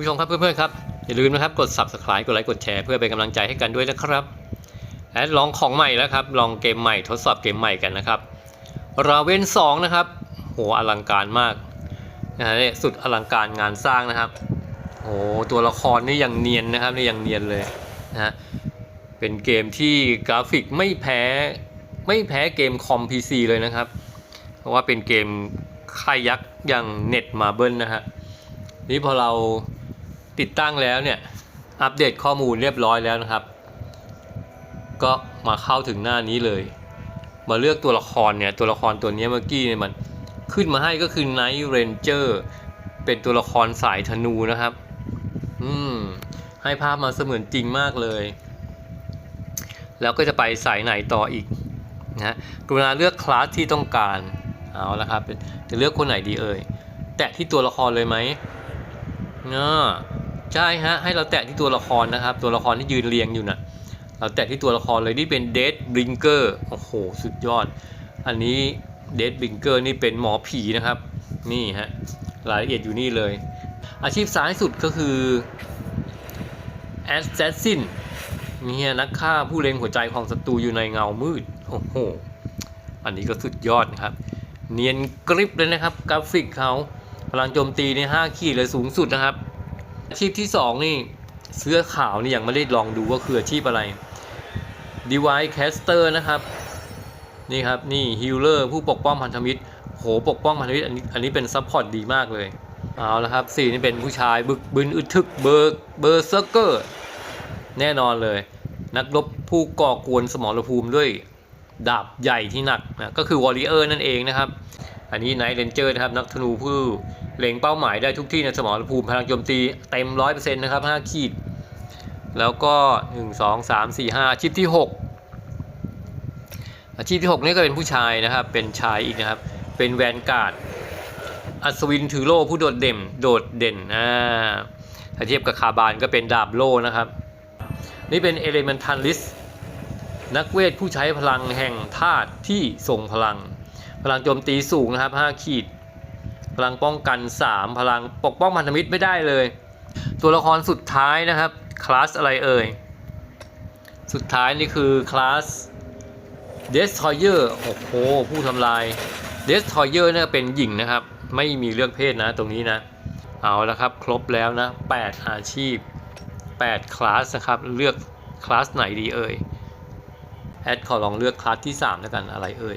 ผู้ชมครับเพื่อนๆครับอย่าลืมนะครับกด subscribe กดไลค์กดแชร์เพื่อเป็นกำลังใจให้กันด้วยนะครับแอดลองของใหม่แล้วครับลองเกมใหม่ทดสอบเกมใหม่กันนะครับราเวนสองนะครับโหอลังการมากนะฮะเนี่ยสุดอลังการงานสร้างนะครับโหตัวละครนี่ยังเนียนนะครับนี่ยังเนียนเลยนะฮะเป็นเกมที่กราฟิกไม่แพ้ไม่แพ้เกมคอม PC เลยนะครับ เพราะว่าเป็นเกมค่ายยักษ์อย่างเน็ตมาเบิลนะฮะนี่พอเรา ติดตั้งแล้วเนี่ย อัปเดตข้อมูลเรียบร้อยแล้วนะครับ ก็มาเข้าถึงหน้านี้เลย มาเลือกตัวละครเนี่ย ตัวละครตัวนี้เมื่อกี้เนี่ยมันขึ้นมาให้ก็คือ Night Ranger เป็นตัวละครสายธนูนะครับ อืม ให้ภาพมาเสมือนจริงมากเลย แล้วก็จะไปสายไหนต่ออีกนะกรุณาเลือกคลาสที่ต้องการ เอาละครับ จะเลือกคนไหนดีเอ่ย แตะที่ตัวละครเลยไหมอ่าะ ใช่ฮะให้เราแตะที่ตัวละครนะครับ ตัวละครที่ยืนเรียงอยู่นะเราแตะที่ตัวละครเลยนี่เป็นเดดบริงเกอร์โอ้โหสุดยอด อันนี้เดดบริงเกอร์นี่เป็นหมอผีนะครับ นี่ฮะรายละเอียดอยู่นี่เลย อาชีพซ้ายสุดก็คือแอสแซสซินนี่ฮะนักฆ่าผู้เล็งหัวใจของศัตรูอยู่ในเงามืดโอ้โหอันนี้ก็สุดยอดนะครับ เนียนกริบเลยนะครับกราฟิกเขาพลังโจมตีใน 5 ขีดเลยสูงสุดนะครับ อาชีพที่ 2 นี่เสื้อขาวนี่ยังไม่ได้ลองดูว่าคืออาชีพอะไร Device Caster นะครับนี่ครับนี่ Healer ผู้ปกป้องพันธมิตรโหปกป้องพันธมิตรอันนี้อันนี้เป็นซัพพอร์ตดีมากเลยเอาละครับสี่นี่เป็นผู้ชายบึกบึนอึดทึกเบอร์เบอร์เซอร์เกอร์แน่นอนเลย นักรบผู้ก่อกวนสมรภูมิด้วยดาบใหญ่ที่หนักนะก็คือวอริเออร์นั่นเองนะครับ อันนี้ไนท์เรนเจอร์นะครับนักธนูผู้ เล็งเป้าหมายได้ทุกที่ในสมรภูมิพลังโจมตีเต็ม100%นะครับ5ขีด แล้วก็1 2 3 4 5อาชีพที่6อาชีพที่6นี่ก็เป็นผู้ชายนะครับ เป็นชายอีกนะครับ เป็นแวนการ์ดอัศวินถือโล่ผู้โดดเด่นโดดเด่นอ่าถ้าเทียบกับคาบานก็เป็นดาบโล่นะครับ นี่เป็นเอเลเมนทัลลิสนักเวทผู้ใช้พลังแห่งธาตุที่ทรงพลัง พลังโจมตีสูงนะครับ 5 ขีด พลังป้องกัน 3 พลังปกป้องพันธมิตรไม่ได้เลย ตัวละครสุดท้ายนะครับคลาสอะไรเอ่ย สุดท้ายนี่คือคลาส Destroyer โอ้โห ผู้ทำลาย Destroyer เนี่ยเป็นหญิงนะครับ ไม่มีเลือกเพศนะตรงนี้นะ เอาละครับ ครบแล้วนะ 8 อาชีพ 8 คลาสนะครับ เลือกคลาสไหนดีเอ่ย แอดขอลองเลือกคลาสที่ 3 แล้วกันอะไรเอ่ย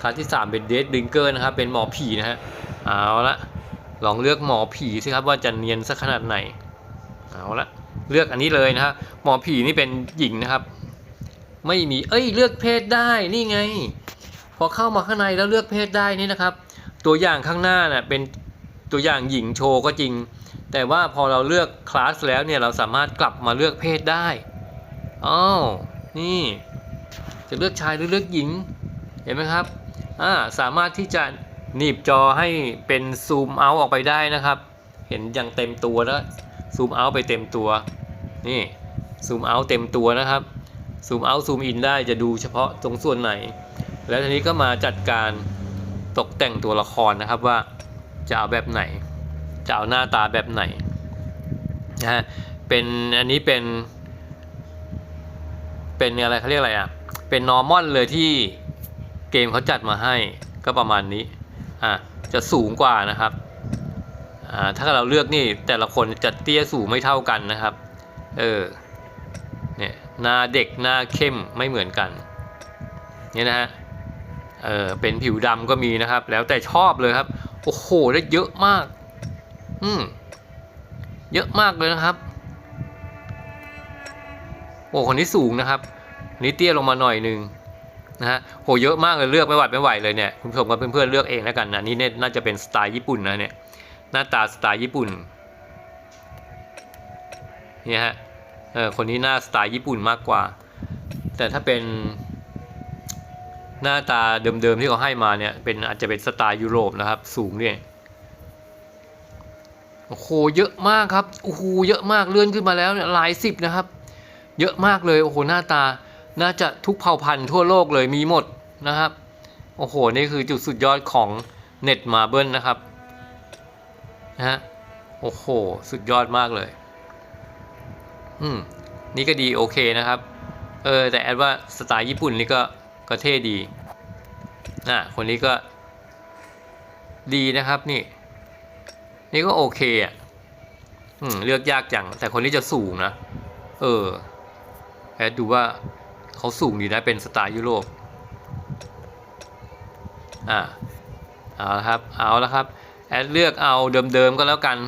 คลาสที่ 3 เป็นเดดบิงเกอร์นะครับ เป็นหมอผีนะฮะ เอาละ ลองเลือกหมอผีสิครับว่าจะเนียนสักขนาดไหน เอาละ เลือกอันนี้เลยนะฮะ หมอผีนี่เป็นหญิงนะครับ ไม่มี เอ้ย เลือกเพศได้ นี่ไง พอเข้ามาข้างในแล้วเลือกเพศได้นี่นะครับ ตัวอย่างข้างหน้าน่ะเป็นตัวอย่างหญิงโชว์ก็จริง แต่ว่าพอเราเลือกคลาสแล้วเนี่ยเราสามารถกลับมาเลือกเพศได้อ้าวนี่ จะเลือกชายหรือเลือกหญิง เห็นไหมครับ อ่าสามารถที่จะหนีบจอให้เป็นซูมเอาออกไปได้นะครับ เห็นอย่างเต็มตัวแล้วซูมเอาไปเต็มตัวนี่ซูมเอาเต็มตัวนะครับซูมเอาซูมอินได้จะดูเฉพาะตรงส่วนไหน แล้วทีนี้ก็มาจัดการตกแต่งตัวละครนะครับว่าจะเอาแบบไหน จะเอาหน้าตาแบบไหนนะฮะเป็นอันนี้เป็น เป็นอะไรเขาเรียกอะไรอะเป็นนอร์มอนเลยที่ เกมเขาจัดมาให้ก็ประมาณนี้อะจะสูงกว่านะครับอ่าถ้าเราเลือกนี่แต่ละคนจะเตี้ยสูงไม่เท่ากันนะครับ เออเนี่ยหน้าเด็กหน้าเข้มไม่เหมือนกันเนี่ยนะฮะเออเป็นผิวดำก็มีนะครับ แล้วแต่ชอบเลยครับโอ้โหได้เยอะมาก อืมเยอะมากเลยนะครับ โอ้คนนี้สูงนะครับนนี้เตี้ยลงมาหน่อยหนึ่ง นะฮะโหเยอะมากเลยเลือกไม่หวัดไม่ไหวเลยเนี่ยคุณผู้ชมกับเพื่อนๆเลือกเองแล้วกันนะนี่เนี่ยน่าจะเป็นสไตล์ญี่ปุ่นนะเนี่ยหน้าตาสไตล์ญี่ปุ่นเนี่ยฮะเออคนนี้หน้าสไตล์ญี่ปุ่นมากกว่า แต่ถ้าเป็นหน้าตาเดิมๆที่เขาให้มาเนี่ยเป็นอาจจะเป็นสไตล์ยุโรปนะครับ สูงเนี่ยโอ้โหเยอะมากครับโอ้โหเยอะมากเลื่อนขึ้นมาแล้วเนี่ยหลายสิบนะครับ เยอะมากเลยโอ้โหหน้าตา น่าจะทุกเผ่าพันธุ์ทั่วโลกเลยมีหมดนะครับ โอ้โห นี่คือจุดสุดยอดของเน็ตมาเบิลนะครับนะฮะโอ้โห สุดยอดมากเลย อืม นี่ก็ดีโอเคนะครับ เออ แต่แอดว่าสไตล์ญี่ปุ่นนี่ก็ก็เท่ดีน่ะ คนนี้ก็ ดีนะครับนี่ นี่ก็โอเคอะ อืม เลือกยากจัง แต่คนนี้จะสูงนะ เออแอดดูว่า เขาสูงดีนะเป็นสไตล์ยุโรปอ่าเอาละครับเอาละครับแอดเลือกเอาเดิมๆก็แล้วกัน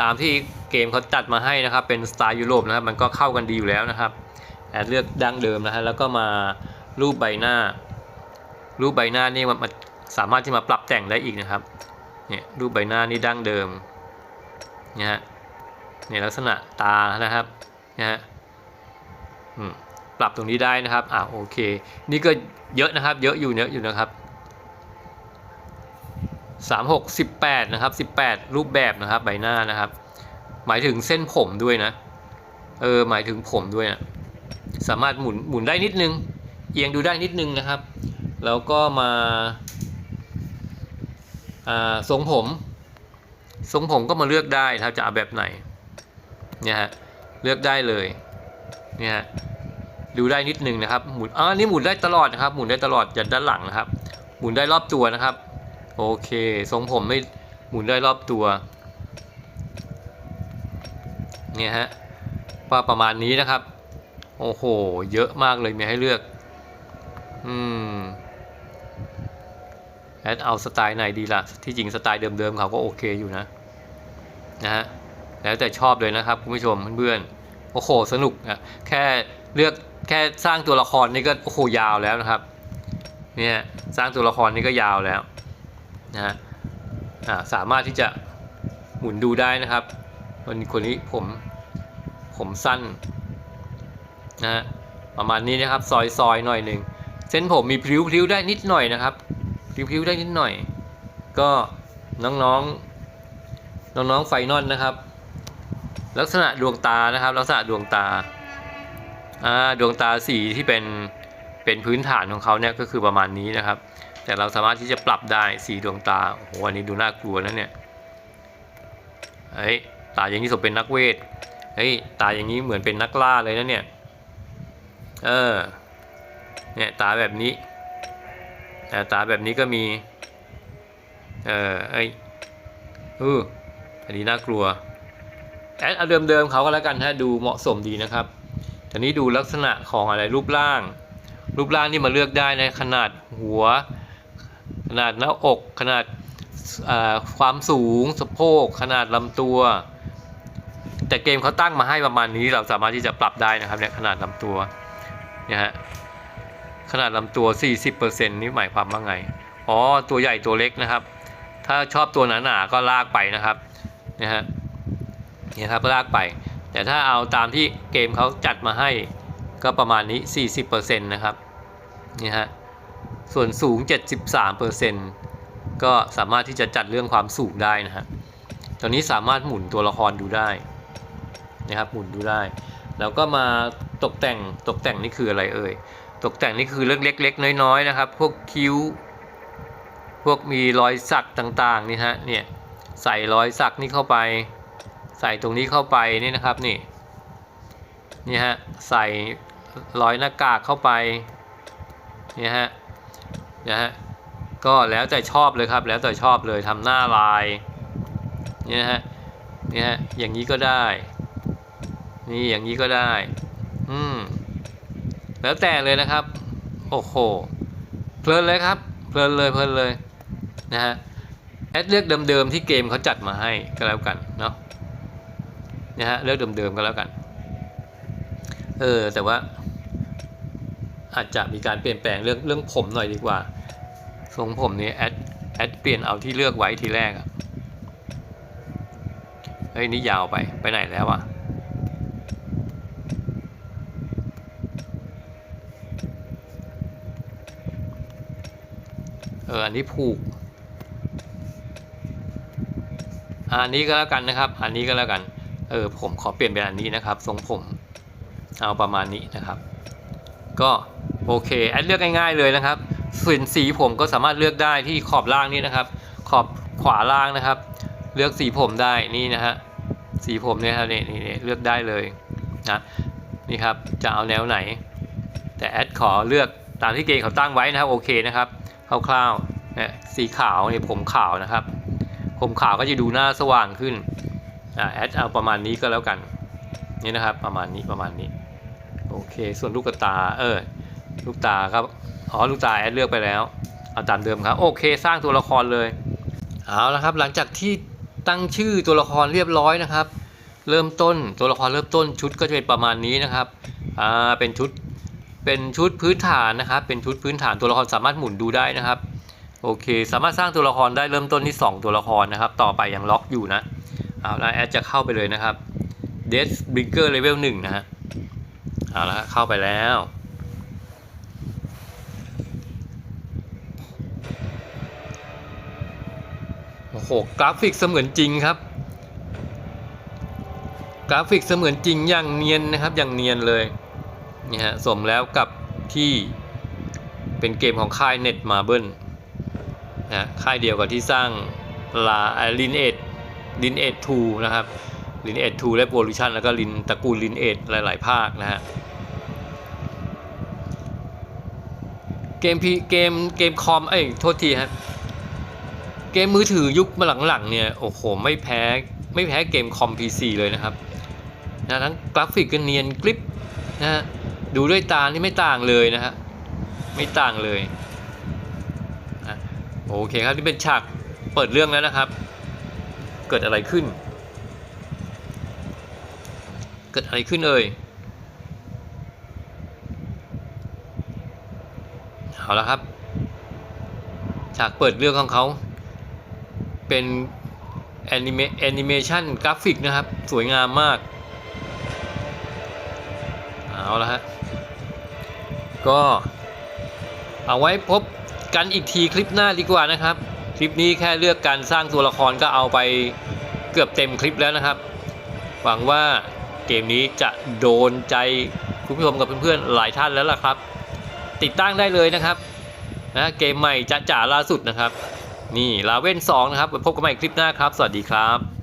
ตามที่เกมเขาจัดมาให้นะครับเป็นสไตล์ยุโรปนะครับมันก็เข้ากันดีอยู่แล้วนะครับแอดเลือกดั้งเดิมนะฮะแล้วก็มารูปใบหน้า รูปใบหน้านี่มันสามารถที่มาปรับแต่งได้อีกนะครับเนี่ยรูปใบหน้านี่ดั้งเดิมเนี่ยฮะเนี่ยลักษณะตานะครับนะฮะอืม ปรับตรงนี้ได้นะครับอ่าโอเค นี่ก็เยอะนะครับ เยอะอยู่เยอะอยู่นะครับสามหกสิบแปดนะครับสิบแปดรูปแบบนะครับใบหน้านะครับ หมายถึงเส้นผมด้วยนะเออหมายถึงผมด้วยนะสามารถหมุนหมุนได้นิดนึง เอียงดูได้นิดนึงนะครับ แล้วก็มาอ่าทรงผมทรงผมก็มาเลือกได้นะครับจะเอาแบบไหนเนี่ยฮะเลือกได้เลยเนี่ยฮะ ดูได้นิดนึงนะครับหมุนอ่านี่หมุนได้ตลอดนะครับ หมุนได้ตลอดจากด้านหลังนะครับ หมุนได้รอบตัวนะครับ โอเค ทรงผมไม่หมุนได้รอบตัวเนี่ยฮะว่าประมาณนี้นะครับ โอ้โห เยอะมากเลยมีให้เลือก อืมแอดเอาสไตล์ไหนดีล่ะ ที่จริงสไตล์เดิมๆเขาก็โอเคอยู่นะ นะฮะ แล้วแต่ชอบเลยนะครับคุณผู้ชมเพื่อนๆ โอ้โห สนุกอะแค่เลือก แค่สร้างตัวละครนี่ก็โอ้โหยาวแล้วนะครับเนี่ยสร้างตัวละครนี่ก็ยาวแล้วนะฮะสามารถที่จะหมุนดูได้นะครับคนคนนี้ผมผมสั้นนะฮะประมาณนี้นะครับซอยซอยหน่อยหนึ่งเส้นผมมีพลิ้วพลิ้วได้นิดหน่อยนะครับพลิ้วพลิ้วได้นิดหน่อย ก็น้องๆน้องๆไฟนอลนะครับ ลักษณะดวงตานะครับ ลักษณะดวงตา ดวงตาสีที่เป็นเป็นพื้นฐานของเขาเนี่ยก็คือประมาณนี้นะครับ แต่เราสามารถที่จะปรับได้สีดวงตาโอ้โหอันนี้ดูน่ากลัวนะเนี่ยเฮ้ยตาอย่างนี้สมเป็นนักเวทเฮ้ยตาอย่างนี้เหมือนเป็นนักล่าเลยนะเนี่ยเออเนี่ยตาแบบนี้แต่ตาแบบนี้ก็มีเออเอ้ยเอออันนี้น่ากลัวแอดเอาเดิมๆเขาก็แล้วกันถ้าดูเหมาะสมดีนะครับ ทีนี้ดูลักษณะของอะไรรูปร่าง รูปร่างนี่มาเลือกได้ในขนาดหัว ขนาดหน้าอก ขนาดความสูงสะโพก ขนาดลำตัว แต่เกมเขาตั้งมาให้ประมาณนี้เราสามารถที่จะปรับได้นะครับเนี่ยขนาดลำตัวเนี่ยฮะขนาดลำตัว 40%นี่หมายความว่าไง อ๋อ ตัวใหญ่ตัวเล็กนะครับ ถ้าชอบตัวหนาๆก็ลากไปนะครับ นะฮะ นี่ครับลากไป แต่ถ้าเอาตามที่เกมเขาจัดมาให้ก็ประมาณนี้ 40%นะครับนี่ฮะส่วนสูง 73%ก็สามารถที่จะจัดเรื่องความสูงได้นะฮะตอนนี้สามารถหมุนตัวละครดูได้นะครับหมุนดูได้ แล้วก็มาตกแต่งตกแต่งนี่คืออะไรเอ่ยตกแต่งนี่คือเล็กๆๆน้อยๆนะครับ พวกคิ้ว พวกมีรอยสักต่างๆนี่ฮะเนี่ยใส่รอยสักนี่เข้าไป ใส่ตรงนี้เข้าไปนี่นะครับนี่นี่ฮะใส่รอยหน้ากากเข้าไปนี่ฮะนะฮะก็แล้วแต่ชอบเลยครับ แล้วแต่ชอบเลยทำหน้าลายนี่ฮะนี่ฮะอย่างนี้ก็ได้ นี่อย่างนี้ก็ได้ อืมแล้วแต่เลยนะครับ โอ้โหเพลินเลยครับเพลินเลยเพลินเลยนะฮะแอดเลือกเดิมๆที่เกมเขาจัดมาให้ก็แล้วกันเนาะ นะฮะเลือกเดิมๆก็แล้วกัน เออแต่ว่า อาจจะมีการเปลี่ยนแปลงเรื่องเรื่องผมหน่อยดีกว่าทรงผมนี้แอดแอดเปลี่ยนเอาที่เลือกไว้ทีแรกอะเฮ้ยนี่ยาวไปไปไหนแล้วอะเอออันนี้ผูกอันนี้ก็แล้วกันนะครับ อันนี้ก็แล้วกัน เออผมขอเปลี่ยนเป็นอันนี้นะครับทรงผมเอาประมาณนี้นะครับ ก็โอเคแอดเลือกง่ายๆเลยนะครับส่วนสีผมก็สามารถเลือกได้ที่ขอบล่างนี้นะครับ ขอบขวาล่างนะครับ เลือกสีผมได้นี่นะฮะสีผมเนี่ยครับนี่นี่นี่เลือกได้เลยนะนี่ครับจะเอาแนวไหน แต่แอดขอเลือกตามที่เกณฑ์เขาตั้งไว้นะครับโอเคนะครับคร่าวๆเนี่ยสีขาวเนี่ยผมขาวนะครับ ผมขาวก็จะดูหน้าสว่างขึ้น แอดเอาประมาณนี้ก็แล้วกัน นี่นะครับประมาณนี้ประมาณนี้ โอเค ส่วนลูกตา เออ ลูกตาครับ อ๋อ ลูกตาแอดเลือกไปแล้ว เอาตามเดิมครับ โอเค สร้างตัวละครเลย เอาละครับ หลังจากที่ตั้งชื่อตัวละครเรียบร้อยนะครับ เริ่มต้นตัวละครเริ่มต้นชุดก็จะเป็นประมาณนี้นะครับ อ่า เป็นชุด เป็นชุดพื้นฐานนะครับ เป็นชุดพื้นฐานตัวละครสามารถหมุนดูได้นะครับ โอเค สามารถสร้างตัวละครได้เริ่มต้นที่ 2 ตัวละครนะครับ ต่อไปยังล็อกอยู่นะ เอาละแอดจะเข้าไปเลยนะครับ d e a t b r i n g e r Level 1นะฮะเอาละเข้าไปแล้วโอ้โหกราฟิกเสมือนจริงครับ กราฟิกเสมือนจริงอย่างเนียนนะครับอย่างเนียนเลยนี่ฮะสมแล้วกับที่เป็นเกมของค่าย Net Marble นะค่ายเดียวกับที่สร้างลาลินเอ็ด ลินเอ็ดทูนะครับลินเอ็ดทูและโวลูชันแล้วก็ลินตระกูลลินเอ็ดหลายๆ ภาคนะฮะเกมพีเกมเกมคอมเอ้ยโทษทีครับเกมมือถือยุคมาหลังๆเนี่ยโอ้โหไม่แพ้ไม่แพ้เกมคอม PC เลยนะครับนะทั้งกราฟิกก็เนียนกริปนะฮะดูด้วยตานี่ไม่ต่างเลยนะฮะไม่ต่างเลยอะโอเคครับนี่เป็นฉากเปิดเรื่องแล้วนะครับ เกิดอะไรขึ้น เกิดอะไรขึ้นเอ่ยเอาละครับ ฉากเปิดเรื่องของเขา เป็นแอนิเมแอนิเมชันกราฟิกนะครับ สวยงามมาก เอาละฮะก็เอาไว้พบกันอีกทีคลิปหน้าดีกว่านะครับ คลิปนี้แค่เลือกการสร้างตัวละครก็เอาไปเกือบเต็มคลิปแล้วนะครับ หวังว่าเกมนี้จะโดนใจคุณผู้ชมกับเพื่อนๆหลายท่านแล้วล่ะครับ ติดตั้งได้เลยนะครับนะเกมใหม่จะจ่าล่าสุดนะครับ นี่ลาเว่น2นะครับไว้พบกันใหม่คลิปหน้าครับ สวัสดีครับ